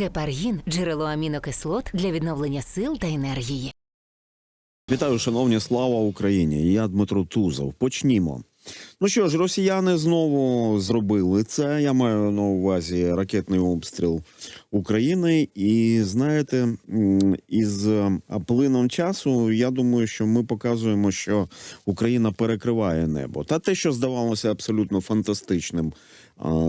Гепаргін джерело амінокислот для відновлення сил та енергії. Вітаю, шановні, слава Україні! Я Дмитро Тузов. Почнімо. Ну що ж, росіяни знову зробили це. Я маю на увазі ракетний обстріл України. І знаєте, із е, плином часу я думаю, що ми показуємо, що Україна перекриває небо. Та те, що здавалося абсолютно фантастичним,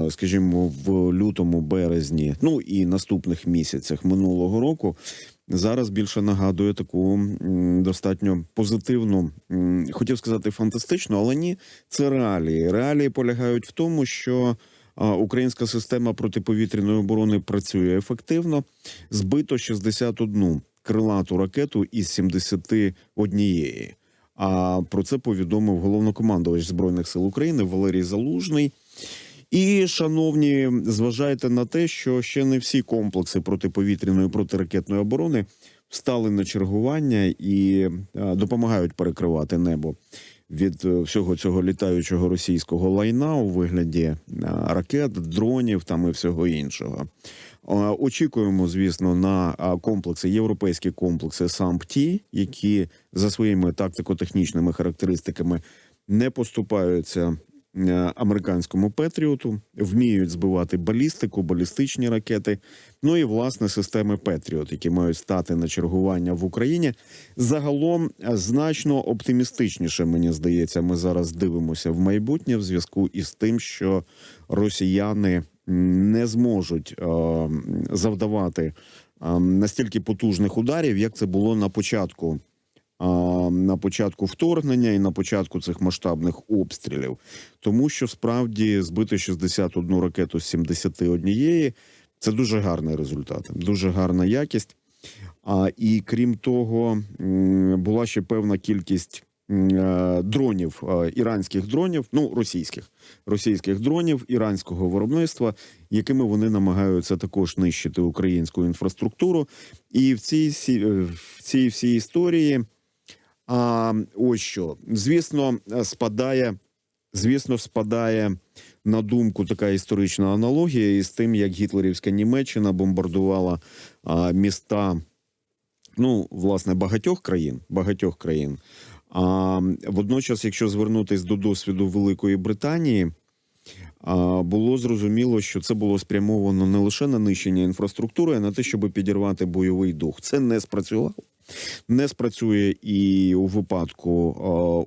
скажімо, в лютому, березні, ну і наступних місяцях минулого року. Зараз більше нагадує таку достатньо позитивну, хотів сказати фантастичну, але ні, це реалії. Реалії полягають в тому, що українська система протиповітряної оборони працює ефективно. Збито 61 крилату ракету із 71. А про це повідомив головнокомандувач збройних сил України Валерій Залужний. І, шановні, зважайте на те, що ще не всі комплекси протиповітряної протиракетної оборони встали на чергування і е, допомагають перекривати небо від е, всього цього літаючого російського лайна у вигляді е, ракет, дронів там і всього іншого. Очікуємо, звісно, на комплекси, європейські комплекси САМПТІ, які за своїми тактико-технічними характеристиками не поступаються американському Петріоту, вміють збивати балістику, балістичні ракети. Ну і власне системи Петріот, які мають стати на чергування в Україні. Загалом е, значно оптимістичніше, мені здається, ми зараз дивимося в майбутнє в зв'язку із тим, що росіяни не зможуть е, завдавати е, настільки потужних ударів, як це було на початку на початку вторгнення і на початку цих масштабних обстрілів, тому що справді збити 61 ракету з 71 – це дуже гарний результат, дуже гарна якість. А і крім того, була ще певна кількість е, дронів, е, іранських дронів, ну російських, російських дронів іранського виробництва, якими вони намагаються також нищити українську інфраструктуру. І в цій е, в цій всій історії. А ось що, звісно, спадає, звісно, спадає на думку така історична аналогія із тим, як гітлерівська Німеччина бомбардувала а, міста, ну, власне, багатьох країн, багатьох країн. А водночас, якщо звернутись до досвіду Великої Британії, а, було зрозуміло, що це було спрямовано не лише на нищення інфраструктури, а на те, щоб підірвати бойовий дух. Це не спрацювало не спрацює і у випадку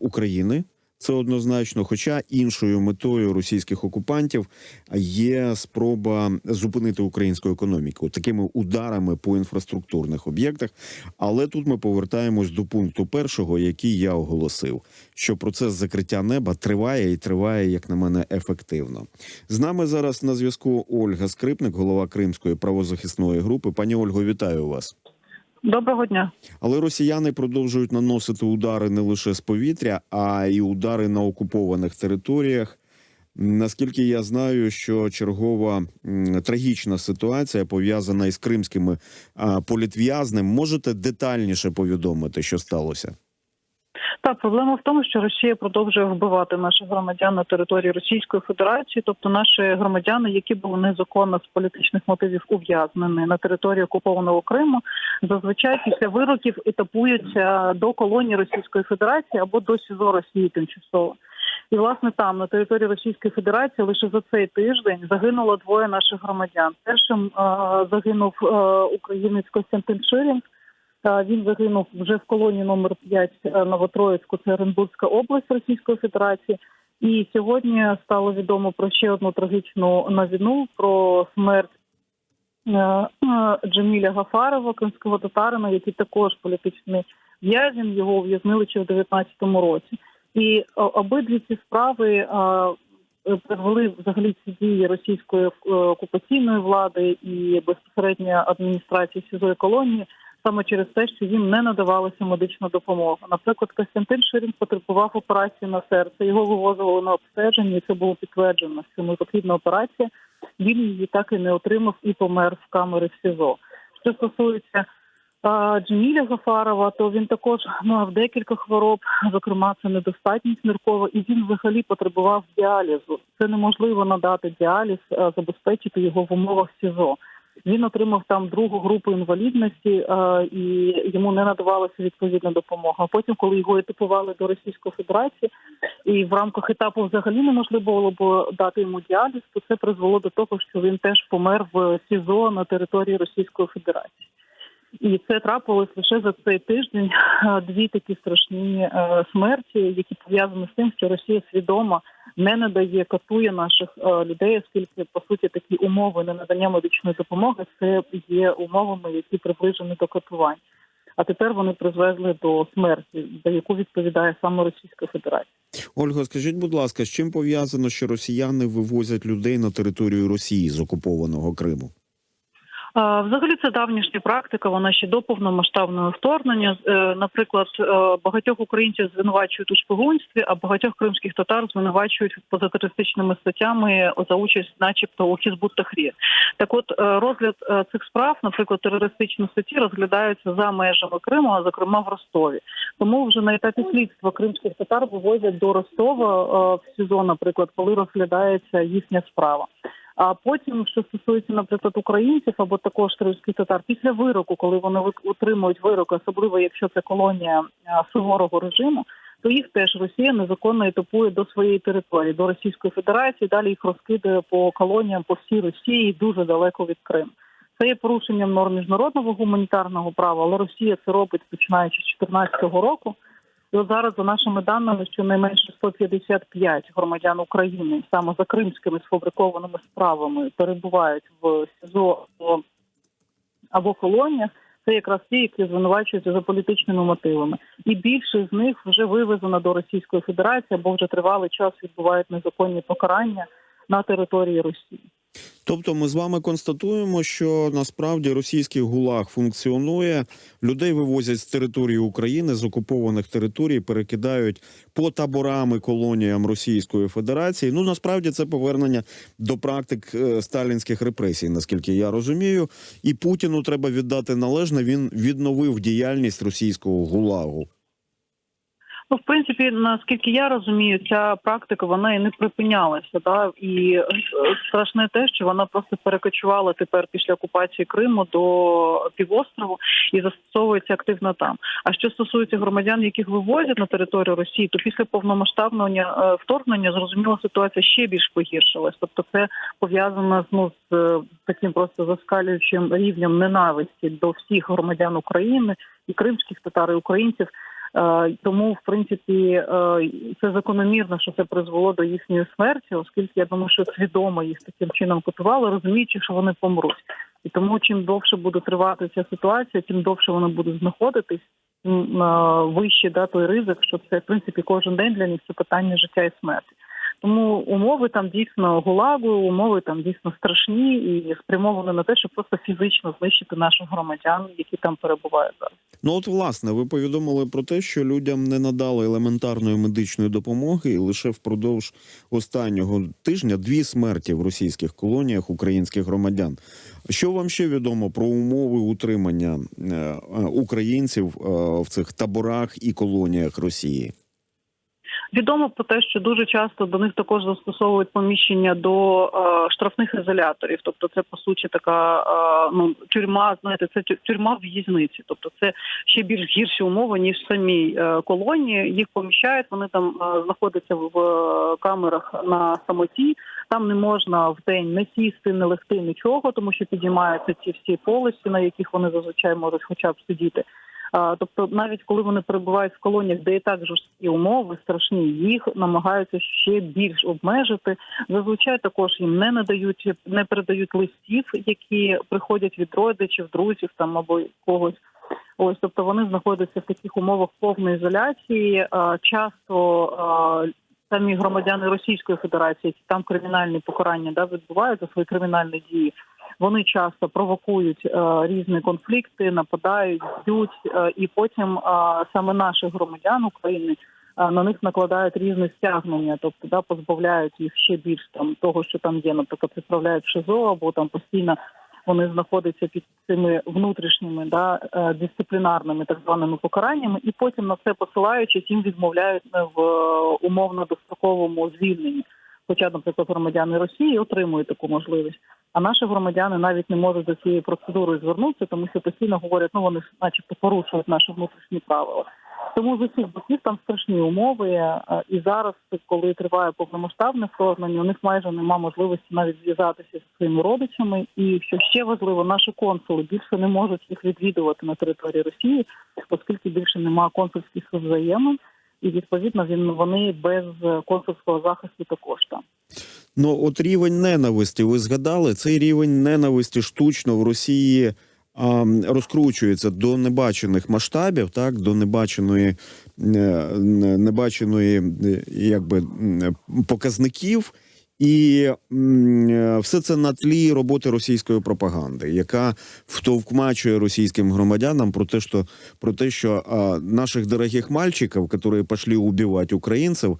е, України. Це однозначно. Хоча іншою метою російських окупантів є спроба зупинити українську економіку такими ударами по інфраструктурних об'єктах. Але тут ми повертаємось до пункту першого, який я оголосив, що процес закриття неба триває і триває, як на мене, ефективно. З нами зараз на зв'язку Ольга Скрипник, голова Кримської правозахисної групи. Пані Ольго, вітаю вас. Доброго дня. Але росіяни продовжують наносити удари не лише з повітря, а й удари на окупованих територіях. Наскільки я знаю, що чергова трагічна ситуація пов'язана із кримськими політв'язним. Можете детальніше повідомити, що сталося? Так, проблема в тому, що Росія продовжує вбивати наших громадян на території Російської Федерації, тобто наші громадяни, які були незаконно з політичних мотивів ув'язнені на території окупованого Криму, зазвичай після вироків етапуються до колонії Російської Федерації або до СІЗО Росії тимчасово. І власне там на території Російської Федерації лише за цей тиждень загинуло двоє наших громадян. Першим е, загинув е, українець Костянтин Ширін. Е, Він загинув вже в колонії номер 5 Новотроїцьку, це Оренбурзька область Російської Федерації. І сьогодні стало відомо про ще одну трагічну новину про смерть е, е, Джаміля Гафарова, кримського татарина, який також політичний в'язень. Його ув'язнили ще в 19-му році. І е, обидві ці справи е, е, привели взагалі ці дії російської е, окупаційної влади і безпосередньо адміністрації СІЗО і колонії саме через те, що їм не надавалася медична допомога. Наприклад, Костянтин Ширін потребував операції на серце. Його вивозили на обстеження, і це було підтверджено, що йому потрібна операція. Він її так і не отримав і помер в камері в СІЗО. Що стосується Джеміля Гафарова, то він також мав декілька хвороб, зокрема, це недостатність ниркова, і він взагалі потребував діалізу. Це неможливо надати діаліз, забезпечити його в умовах СІЗО. Він отримав там другу групу інвалідності, е, і йому не надавалася відповідна допомога. Потім, коли його етипували до Російської Федерації, і в рамках етапу взагалі неможливо було б дати йому діаліз, то це призвело до того, що він теж помер в СІЗО на території Російської Федерації. І це трапилось лише за цей тиждень. е, Дві такі страшні е, смерті, які пов'язані з тим, що Росія свідомо не надає, катує наших е, людей, оскільки по суті такі умови ненадання медичної допомоги це є умовами, які приближені до катувань. А тепер вони призвезли до смерті, за яку відповідає саме Російська Федерація. Ольга, скажіть, будь ласка, з чим пов'язано, що росіяни вивозять людей на територію Росії з окупованого Криму? Взагалі це давнішня практика. Вона ще до повномасштабного вторгнення. Е, Наприклад, е, багатьох українців звинувачують у шпигунстві, а багатьох кримських татар звинувачують поза терористичними статтями за участь, начебто, у Хізбут Тахрір. Так, от е, розгляд цих справ, наприклад, терористичні статті, розглядаються за межами Криму, а зокрема в Ростові. Тому вже на етапі слідства кримських татар вивозять до Ростова в СІЗО, наприклад, коли розглядається їхня справа. А потім, що стосується, наприклад, українців або також кримських татар, після вироку, коли вони отримують вирок, особливо якщо це колонія суворого режиму, то їх теж Росія незаконно етапує до своєї території, до Російської Федерації. Далі їх розкидає по колоніям по всій Росії дуже далеко від Криму. Це є порушенням норм міжнародного гуманітарного права, але Росія це робить починаючи з 2014 року. І зараз, за нашими даними, щонайменше 155 громадян України саме за кримськими сфабрикованими справами перебувають в СІЗО або, або колоніях. Це якраз ті, які звинувачуються за політичними мотивами, і більше з них вже вивезено до Російської Федерації або вже тривалий час відбувають незаконні покарання на території Росії. Тобто, ми з вами констатуємо, що насправді російський гулаг функціонує, людей вивозять з території України з окупованих територій, перекидають по таборам і колоніям Російської Федерації. Ну насправді це повернення до практик е, сталінських репресій, наскільки я розумію. І Путіну треба віддати належне. Він відновив діяльність російського гулагу. Ну, в принципі, наскільки я розумію, ця практика вона і не припинялася. Да? І е, страшне те, що вона просто перекочувала тепер після окупації Криму до півострову і застосовується активно там. А що стосується громадян, яких вивозять на територію Росії, то після повномасштабного е, вторгнення зрозуміло ситуація ще більш погіршилась. Тобто, це пов'язано ну, з е, таким просто заскалюючим рівнем ненависті до всіх громадян України і кримських татар, і українців. Е, Тому, в принципі, е, це закономірно, що це призвело до їхньої смерті, оскільки я думаю, що свідомо їх таким чином купували, розуміючи, що вони помруть. І тому, чим довше буде тривати ця ситуація, тим довше вони будуть знаходитись е, вище да, той ризик, що це в принципі кожен день для них це питання життя і смерті. Тому умови там дійсно гулагу, умови там дійсно страшні і спрямовані на те, щоб просто фізично знищити наших громадян, які там перебувають зараз. Ну, от, власне, ви повідомили про те, що людям не надали елементарної медичної допомоги, і лише впродовж останнього тижня дві смерті в російських колоніях українських громадян. Що вам ще відомо про умови утримання е, е, українців е, в цих таборах і колоніях Росії? Відомо про те, що дуже часто до них також застосовують поміщення до е, штрафних ізоляторів. Тобто, це по суті така е, ну тюрма, знаєте, це тю- тюрма в в'їзниці. Тобто, це ще більш гірші умови ніж в самій е, колонії. Їх поміщають. Вони там е, знаходяться в е, камерах на самоті. Там не можна в день не сісти, не легти нічого, тому що підіймаються ці всі полості, на яких вони зазвичай можуть хоча б сидіти. Тобто, навіть коли вони перебувають в колоніях, де і так жорсткі умови, страшні, їх намагаються ще більш обмежити. Зазвичай також їм не надають, не передають листів, які приходять від родичів, друзів там або когось. Ось, тобто вони знаходяться в таких умовах повної ізоляції. Часто самі громадяни Російської Федерації, які там кримінальні покарання да відбувають за свої кримінальні дії. Вони часто провокують е, різні конфлікти, нападають, б'ють, е, і потім е, саме наших громадян України на них накладають різні стягнення, тобто да позбавляють їх ще більш там того, що там є, наприклад, відправляють в ШИЗО або там постійно вони знаходяться під цими внутрішніми да дисциплінарними так званими покараннями, і потім на це посилаючись їм відмовляють в умовно достроковому звільненні. Хоча, наприклад, громадяни Росії отримують таку можливість. А наші громадяни навіть не можуть за цією процедурою звернутися, тому що постійно говорять, ну вони начебто порушують наші внутрішні правила. Тому з усіх боків там страшні умови. е, І зараз, коли триває повномасштабне вторгнення, у них майже нема можливості навіть зв'язатися зі своїми родичами. І що ще важливо, наші консули більше не можуть їх відвідувати на території Росії, оскільки більше немає консульських взаємин, і відповідно він вони без консульського захисту також там. Ну, от рівень ненависті, ви згадали, цей рівень ненависті штучно в Росії а, розкручується до небачених масштабів, так, до небаченої, е, небаченої е, якби, показників. І е, все це на тлі роботи російської пропаганди, яка втовкмачує російським громадянам про те, що про те, що а, наших дорогих мальчиків, які пішли убивати українців,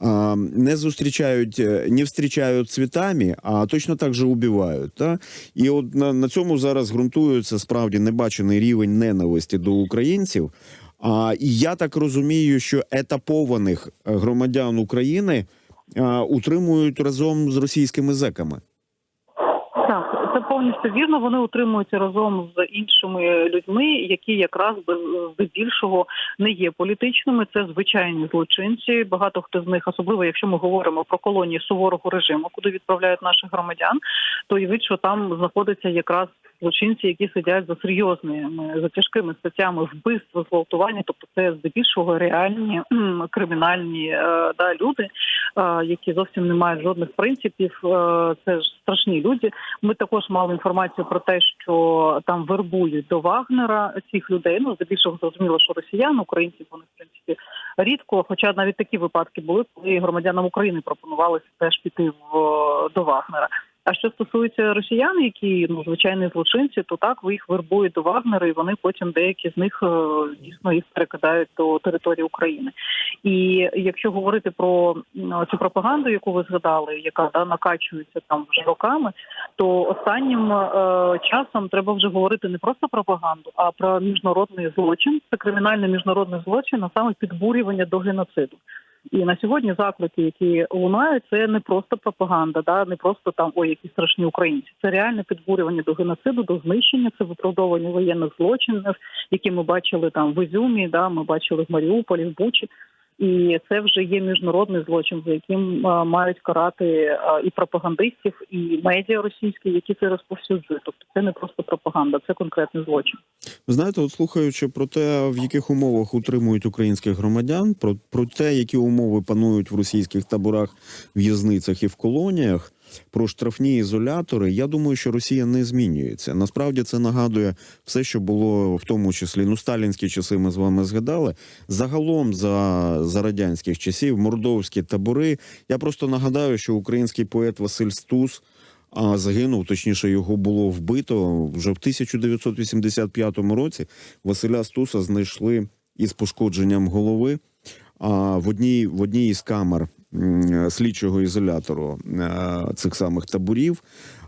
а, не зустрічають, е, не встрічають цвітами, а точно так же убивають. Та? І от на, на цьому зараз ґрунтується справді небачений рівень ненависті до українців. А, я так розумію, що етапованих е, громадян України утримують разом з російськими зеками. Повністю вірно. Вони утримуються разом з іншими людьми, які якраз здебільшого не є політичними. Це звичайні злочинці. Багато хто з них, особливо якщо ми говоримо про колонії суворого режиму, куди відправляють наших громадян, то уявіть, що там знаходяться якраз злочинці, які сидять за серйозними за тяжкими статтями вбивства, зґвалтування. Тобто, це здебільшого реальні кримінальні е, да, люди, е, які зовсім не мають жодних принципів. Е, Це ж страшні люди. Ми також мали інформацію про те, що там вербують до Вагнера цих людей. Ну здебільшого зрозуміло, що росіян, українців вони в принципі рідко. Хоча навіть такі випадки були, коли громадянам України пропонувалося теж піти в до Вагнера. А що стосується росіян, які ну звичайні злочинці, то так ви їх вербують до Вагнера, і вони потім деякі з них е, дійсно їх перекидають до території України. І якщо говорити про цю пропаганду, яку ви згадали, яка да накачується там вже роками, то останнім е, часом треба вже говорити не просто пропаганду, а про міжнародний злочин. Це кримінальний міжнародний злочин, а саме підбурювання до геноциду. І на сьогодні заклики, які лунають, це не просто пропаганда, да не просто там ой, які страшні українці. Це реальне підбурювання до геноциду, до знищення, це виправдовування воєнних злочинів, які ми бачили там в Ізюмі, да ми бачили в Маріуполі, в Бучі. І це вже є міжнародний злочин, за яким мають карати і пропагандистів, і медіа російські, які це розповсюджують. Тобто це не просто пропаганда, це конкретний злочин. Знаєте, от слухаючи про те, в яких умовах утримують українських громадян, про, про те, які умови панують в російських таборах, в'язницях і в колоніях, про штрафні ізолятори, я думаю, що Росія не змінюється. Насправді це нагадує все, що було в тому числі ну сталінські часи. Ми з вами згадали. Загалом за, за радянських часів мордовські табори. Я просто нагадаю, що український поет Василь Стус. А загинув, точніше, його було вбито вже в 1985 році. Василя Стуса знайшли із пошкодженням голови. А в одній в одній із камер слідчого ізолятору е, цих самих таборів.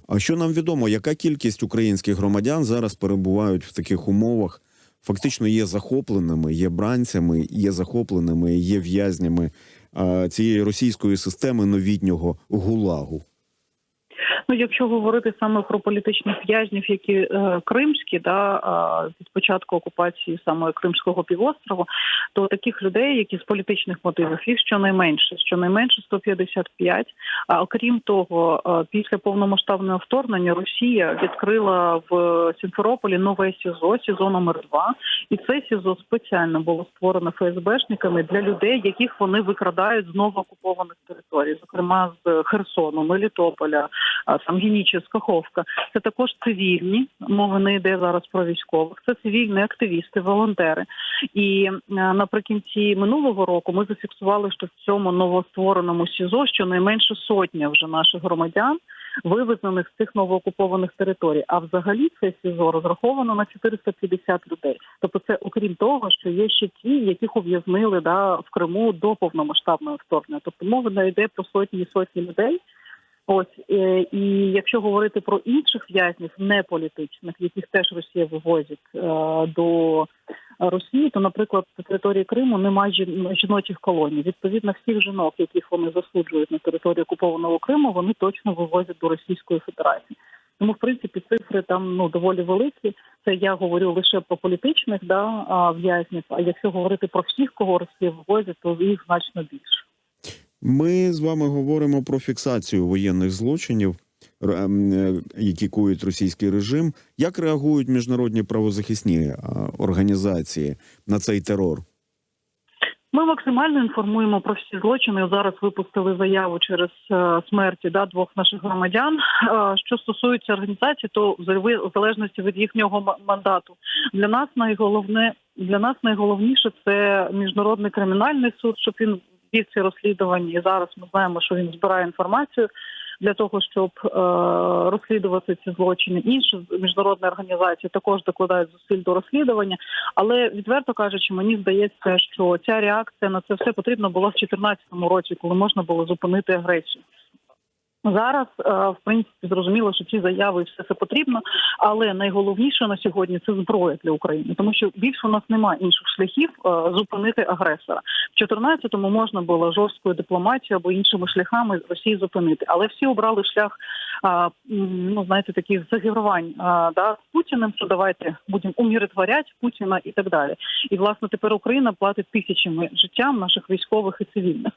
А що нам відомо, яка кількість українських громадян зараз перебувають в таких умовах? Фактично є захопленими, є бранцями, є захопленими, є в'язнями е, цієї російської системи новітнього гулагу. Ну, якщо говорити саме про політичних в'язнів, які е, кримські, да е, від початку окупації саме Кримського півострову, то таких людей, які з політичних мотивів, їх щонайменше, щонайменше 155. А окрім того, е, після повномасштабного вторгнення Росія відкрила в Сімферополі нове СІЗО, СІЗО номер 2 і це СІЗО спеціально було створено ФСБшниками для людей, яких вони викрадають з новоокупованих територій, зокрема з Херсону, Мелітополя, а, там Каховка. Це також цивільні. Мова не йде зараз про військових. Це цивільні активісти, волонтери. І е, наприкінці минулого року ми зафіксували, що в цьому новоствореному СІЗО щонайменше сотня вже наших громадян. Вивезених з цих новоокупованих територій, а взагалі це СІЗО розраховано на 450 людей. Тобто, це окрім того, що є ще ті, яких ув'язнили да в Криму до повномасштабного вторгнення. Тобто мова не йде про сотні сотні людей. Ось е, і якщо говорити про інших в'язнів неполітичних, яких теж Росія вивозить е, до Росії, то, наприклад, на території Криму немає жін- жіночих колоній. Відповідно, всіх жінок, яких вони засуджують на території окупованого Криму, вони точно вивозять до Російської Федерації. Тому, в принципі, цифри там ну доволі великі. Це я говорю лише про політичних да в'язнів. А якщо говорити про всіх, кого Росія вивозить, то їх значно більше. Ми з вами говоримо про фіксацію воєнних злочинів, ем, е, які коїть російський режим. Як реагують міжнародні правозахисні організації на цей терор? Ми максимально інформуємо про всі злочини. Зараз випустили заяву через е, смерті да, двох наших громадян. Е, Що стосується організації, то в залежності від їхнього ма- мандату для нас найголовне для нас найголовніше це міжнародний кримінальний суд, щоб він вів ці розслідування. І зараз ми знаємо, що він збирає інформацію для того, щоб е, розслідувати ці злочини. Інші міжнародні організації також докладають зусиль до розслідування. Але відверто кажучи, мені здається, що ця реакція на це все потрібно була в 2014 році, коли можна було зупинити агресію. Зараз, е, в принципі, зрозуміло, що ці заяви все це потрібно, але найголовніше на сьогодні це зброя для України, тому що більше у нас немає інших шляхів е, зупинити агресора. В 14-му можна було жорсткою дипломатією або іншими шляхами Росії зупинити, але всі обрали шлях ну знаєте, таких загравань да, з Путіним, що давайте будемо умиротворяти Путіна і так далі. І власне тепер Україна платить тисячами життям наших військових і цивільних.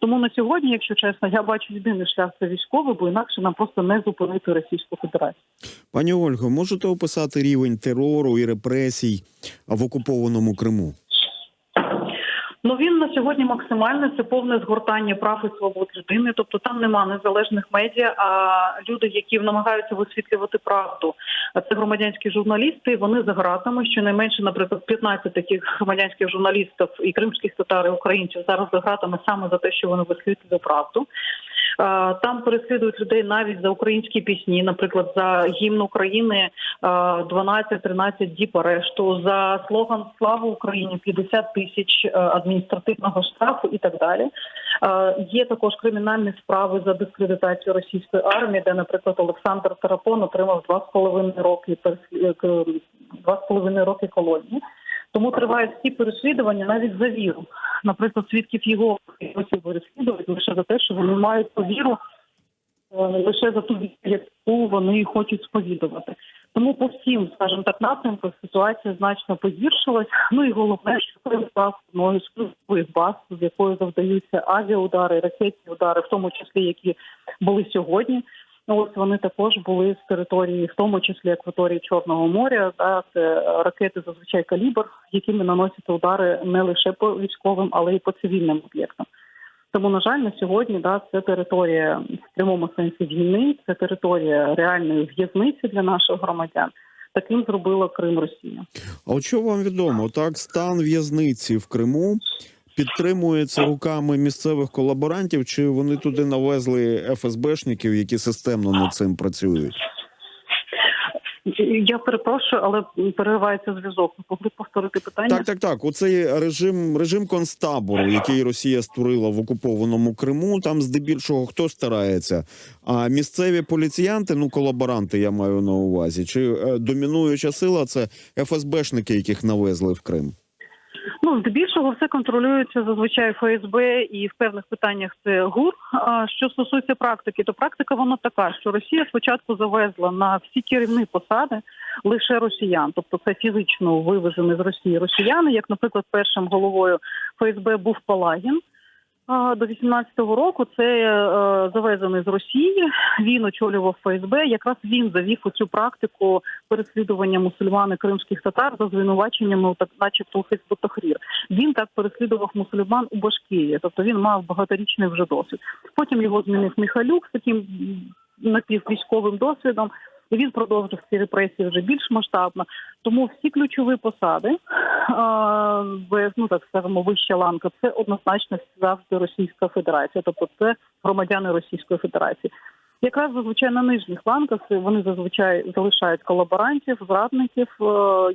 Тому на сьогодні, якщо чесно, я бачу єдиний шлях це військовий, бо інакше нам просто не зупинити Російську Федерацію. Пані Ольго, можете описати рівень терору і репресій в окупованому Криму? Ну він на сьогодні максимальний це повне згортання прав і свобод людини. Тобто там нема незалежних медіа. А люди, які намагаються висвітлювати правду, це громадянські журналісти. Вони за ґратами. Щонайменше, наприклад, 15 таких громадянських журналістів і кримських татар і українців зараз за ґратами саме за те, що вони висвітлюють правду. Там переслідують людей навіть за українські пісні, наприклад, за гімн України а, 12-13 діб арешту, за слоган Слава Україні 50 тисяч е, адміністративного штрафу і так далі. Є також кримінальні справи за дискредитацію російської армії, де, наприклад, Олександр Тарапон отримав 2,5 роки переслі- е, роки колонії. Тому тривають всі переслідування навіть за віру. Наприклад, свідків його переслідують лише за те, що вони мають ту віру, е, лише за ту віру, яку вони хочуть сповідувати. Тому по всім, скажімо так, напрямках ситуація значно погіршилась. Ну і головне, що став одною з ключових баз, з якої завдаються авіаудари, ракетні удари, в тому числі які були сьогодні. Ну, Ось вони також були з території, в тому числі акваторії Чорного моря. Да, це ракети зазвичай калібр, якими наносяться удари не лише по військовим, але й по цивільним об'єктам. Тому, на жаль, на сьогодні да, це територія в прямому сенсі війни, це територія реальної в'язниці для наших громадян. Таким зробила Крим Росія. А от що вам відомо? Так, стан в'язниці в Криму підтримується руками місцевих колаборантів, чи вони туди навезли ФСБшників, які системно над цим працюють? Я перепрошую, але переривається зв'язок. Могли повторити питання? Так, так, так. Оцей режим, режим концтабору, який Росія створила в окупованому Криму. Там здебільшого хто старається? А місцеві поліціянти, ну колаборанти, я маю на увазі, чи е, домінуюча сила це ФСБшники, яких навезли в Крим? Ну, здебільшого все контролюється зазвичай ФСБ і в певних питаннях це ГУР. А що стосується практики, то практика вона така, що Росія спочатку завезла на всі керівні посади лише росіян, тобто це фізично вивезені з Росії росіяни. Як, наприклад, першим головою ФСБ був Палагін. До 18-го року це е, завезений з Росії. Він очолював ФСБ. Якраз він завів оцю практику переслідування мусульман і кримських татар за звинуваченнями, так, начебто, у Тахрір. Він так переслідував мусульман у Башкирії, тобто він мав багаторічний вже досвід. Потім його змінив Михайлюк з таким напіввійськовим досвідом. Він продовжив ці репресії вже більш масштабно. Тому всі ключові посади, в- ну так скажемо, вища ланка, це однозначно завжди Російська Федерація, тобто це громадяни Російської Федерації. Якраз зазвичай на нижніх ланках вони зазвичай залишають колаборантів, зрадників, е,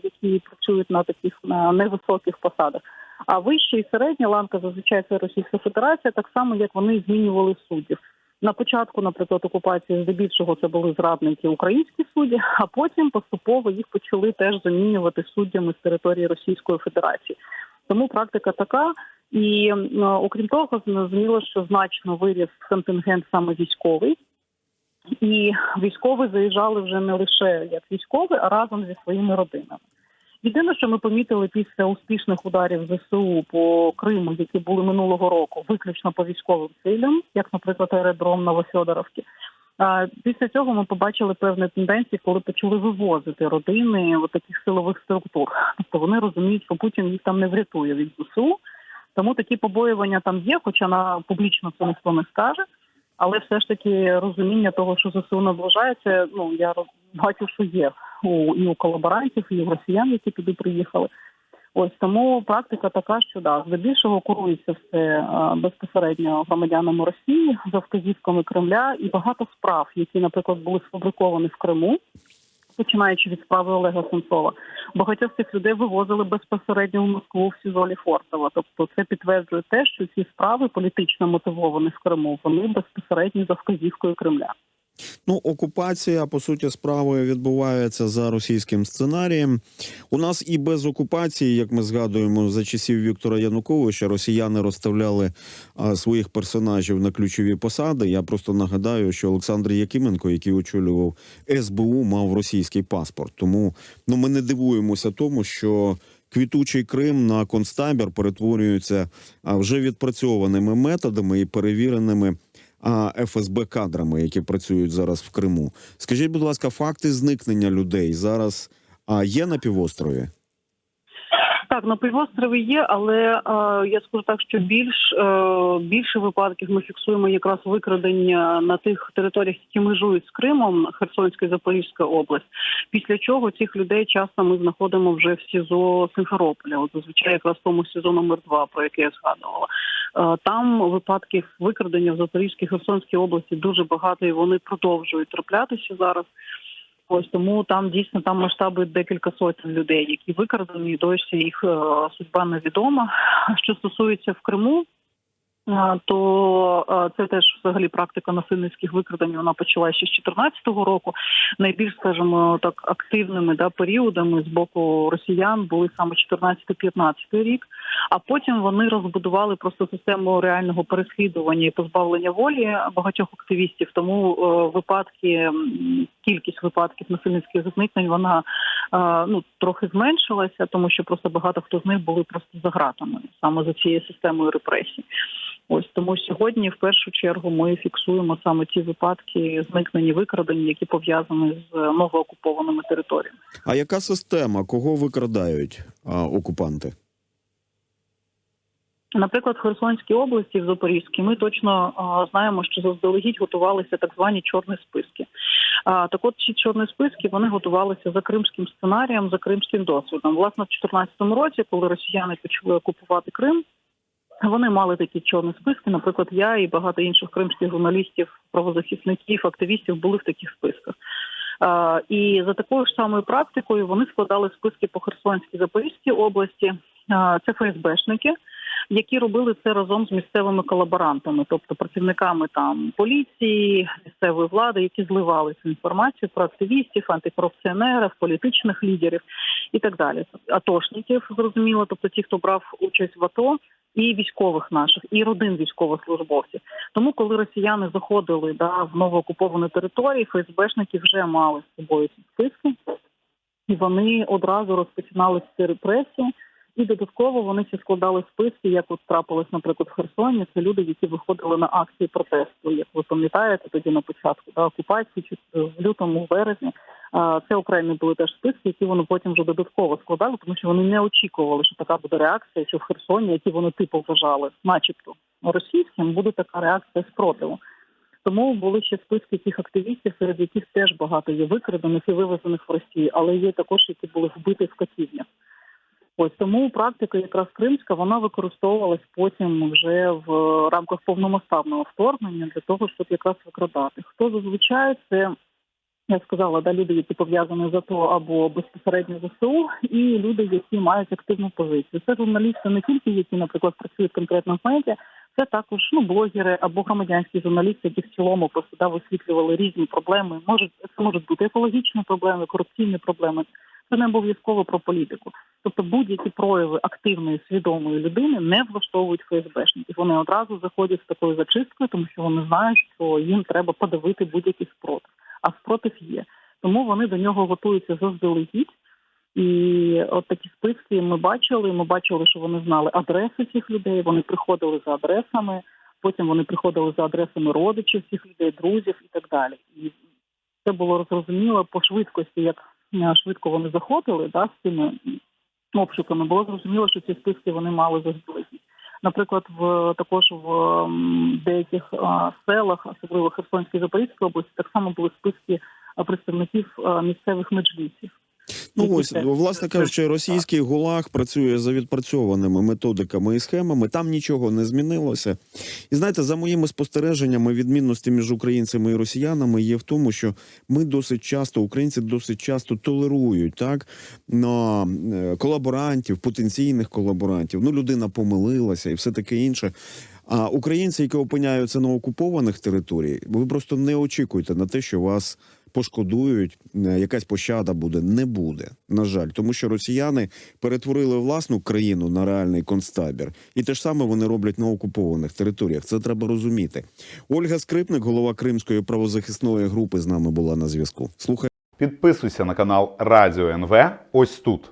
які працюють на таких невисоких посадах. А вища і середня ланка зазвичай це Російська Федерація, так само як вони змінювали суддів. На початку, наприклад, окупації здебільшого це були зрадники українські судді, а потім поступово їх почали теж замінювати суддями з території Російської Федерації. Тому практика така. І е, окрім того, зрозуміло, що значно виріс контингент саме військовий, і військові заїжджали вже не лише як військові, а разом зі своїми родинами. Єдине, що ми помітили після успішних ударів ЗСУ по Криму, які були минулого року, виключно по військовим цілям, як, наприклад, аеродром Новофьодоровки. Після цього ми побачили певні тенденції, коли почали вивозити родини от таких силових структур. Тобто вони розуміють, що Путін їх там не врятує від ЗСУ. Тому такі побоювання там є, хоча на публічно це ніхто не скаже. Але все ж таки розуміння того, що ЗСУ наближається, ну я бачу, що є у і у колаборантів, і у росіян, які туди приїхали. Ось тому практика така, що да, здебільшого курується все е, безпосередньо громадянами Росії за вказівками Кремля, і багато справ, які, наприклад, були сфабриковані в Криму, починаючи від справи Олега Сенцова, багатьох цих людей вивозили безпосередньо в Москву в СІЗОЛі Фортова. Тобто це підтверджує те, що ці справи політично мотивовані в Криму, вони безпосередньо за вказівкою Кремля. Ну, окупація, по суті, справи відбувається за російським сценарієм. У нас і без окупації, як ми згадуємо, за часів Віктора Януковича росіяни розставляли а, своїх персонажів на ключові посади. Я просто нагадаю, що Олександр Якименко, який очолював СБУ, мав російський паспорт. Тому ну ми не дивуємося тому, що. Квітучий Крим на концтабір перетворюється вже відпрацьованими методами і перевіреними а, ФСБ кадрами, які працюють зараз в Криму. Скажіть, будь ласка, факти зникнення людей зараз а, є на півострові? Так, на півострові є, але е, я скажу так, що більш е, більше випадків ми фіксуємо якраз викрадення на тих територіях, які межують з Кримом, Херсонська і Запорізька область. Після чого цих людей часто ми знаходимо вже в СІЗО Симферополя. От зазвичай якраз тому СІЗО номер 2 про яке я згадувала. Е, Там випадків викрадення в Запорізькій Херсонській області дуже багато, і вони продовжують траплятися зараз. Ось тому там дійсно там масштаби декілька сотень людей, які викрадені, досі їх е, судьба невідома. Що стосується в Криму, е, то це теж взагалі практика насильницьких викрадень. Вона почалася ще з 2014 року. Найбільш, скажімо, так активними да періодами з боку росіян були саме 14-15 рік. А потім вони розбудували просто систему реального переслідування і позбавлення волі багатьох активістів. Тому е, випадки, кількість випадків насильницьких зникнень вона е, ну трохи зменшилася, тому що просто багато хто з них були просто за ґратами саме за цією системою репресій. Ось тому сьогодні, в першу чергу, ми фіксуємо саме ті випадки зникнення викрадень, які пов'язані з новоокупованими територіями. А яка система? Кого викрадають а, окупанти? Наприклад, в Херсонській області, в Запорізькій, ми точно а, знаємо, що заздалегідь готувалися так звані чорні списки. А, так от ці чорні списки вони готувалися за кримським сценарієм, за кримським досвідом. Власне, в 2014 році, коли росіяни почали окупувати Крим, вони мали такі чорні списки. Наприклад, я і багато інших кримських журналістів, правозахисників, активістів були в таких списках. А, і за такою ж самою практикою вони складали списки по Херсонській Запорізькій області. А, це ФСБшники, які робили це разом з місцевими колаборантами, тобто працівниками там поліції, місцевої влади, які зливали цю інформацію про активістів, антикорупціонерів, політичних лідерів і так далі. Атошників зрозуміло, тобто ті, хто брав участь в АТО, і військових наших, і родин військовослужбовців. Тому, коли росіяни заходили да, в новоокуповані території, ФСБшники вже мали з собою ці списки, і вони одразу розпочинали ці репресії. І додатково вони ще складали списки, як от трапилось, наприклад, в Херсоні. Це люди, які виходили на акції протесту. Як ви пам'ятаєте, тоді на початку да, окупації, чи в лютому, в березні. А, Це окремі були теж списки, які вони потім вже додатково складали, тому що вони не очікували, що така буде реакція, що в Херсоні, які вони типу вважали, начебто російським, буде така реакція спротиву. Тому були ще списки тих активістів, серед яких теж багато є викрадених і вивезених в Росію, але є також, які були вбиті в катівнях. Ось тому практика якраз кримська вона використовувалась потім вже в рамках повномасштабного вторгнення для того, щоб якраз викрадати. Хто зазвичай це я сказала, да, люди, які пов'язані з АТО або безпосередньо ЗСУ, і люди, які мають активну позицію. Це журналісти не тільки, які, наприклад, працюють конкретно в медіа, Це також ну блогери або громадянські журналісти, які в цілому просто да, висвітлювали різні проблеми. Можуть це можуть бути екологічні проблеми, корупційні проблеми. Це не обов'язково про політику. Тобто будь-які прояви активної свідомої людини не влаштовують ФСБшників. Вони одразу заходять з такою зачисткою, тому що вони знають, що їм треба подавити будь-який спротив. А спротив є. Тому вони до нього готуються заздалегідь. І от такі списки ми бачили. Ми бачили, що вони знали адреси цих людей. Вони приходили за адресами. Потім вони приходили за адресами родичів цих людей, друзів і так далі. І це було зрозуміло по швидкості, як швидко вони заходили да, з цими обшуками. Було зрозуміло, що ці списки вони мали заздалегідь. Наприклад, в також в деяких селах, особливо Херсонській Запорізькій області, так само були списки представників місцевих меджлісів. Ну ось, власне кажучи, російський гулаг працює за відпрацьованими методиками і схемами. Там нічого не змінилося. І знаєте, за моїми спостереженнями, відмінності між українцями і росіянами є в тому, що ми досить часто, українці досить часто толерують так на е, колаборантів, потенційних колаборантів. Ну, людина помилилася і все таке інше. А українці, які опиняються на окупованих територіях, ви просто не очікуйте на те, що вас пошкодують, е, якась пощада буде, не буде. На жаль, тому що росіяни перетворили власну країну на реальний концтабір, і те ж саме вони роблять на окупованих територіях. Це треба розуміти. Ольга Скрипник, голова Кримської правозахисної групи, з нами була на зв'язку. Слухай. Підписуйся на канал Радіо НВ ось тут.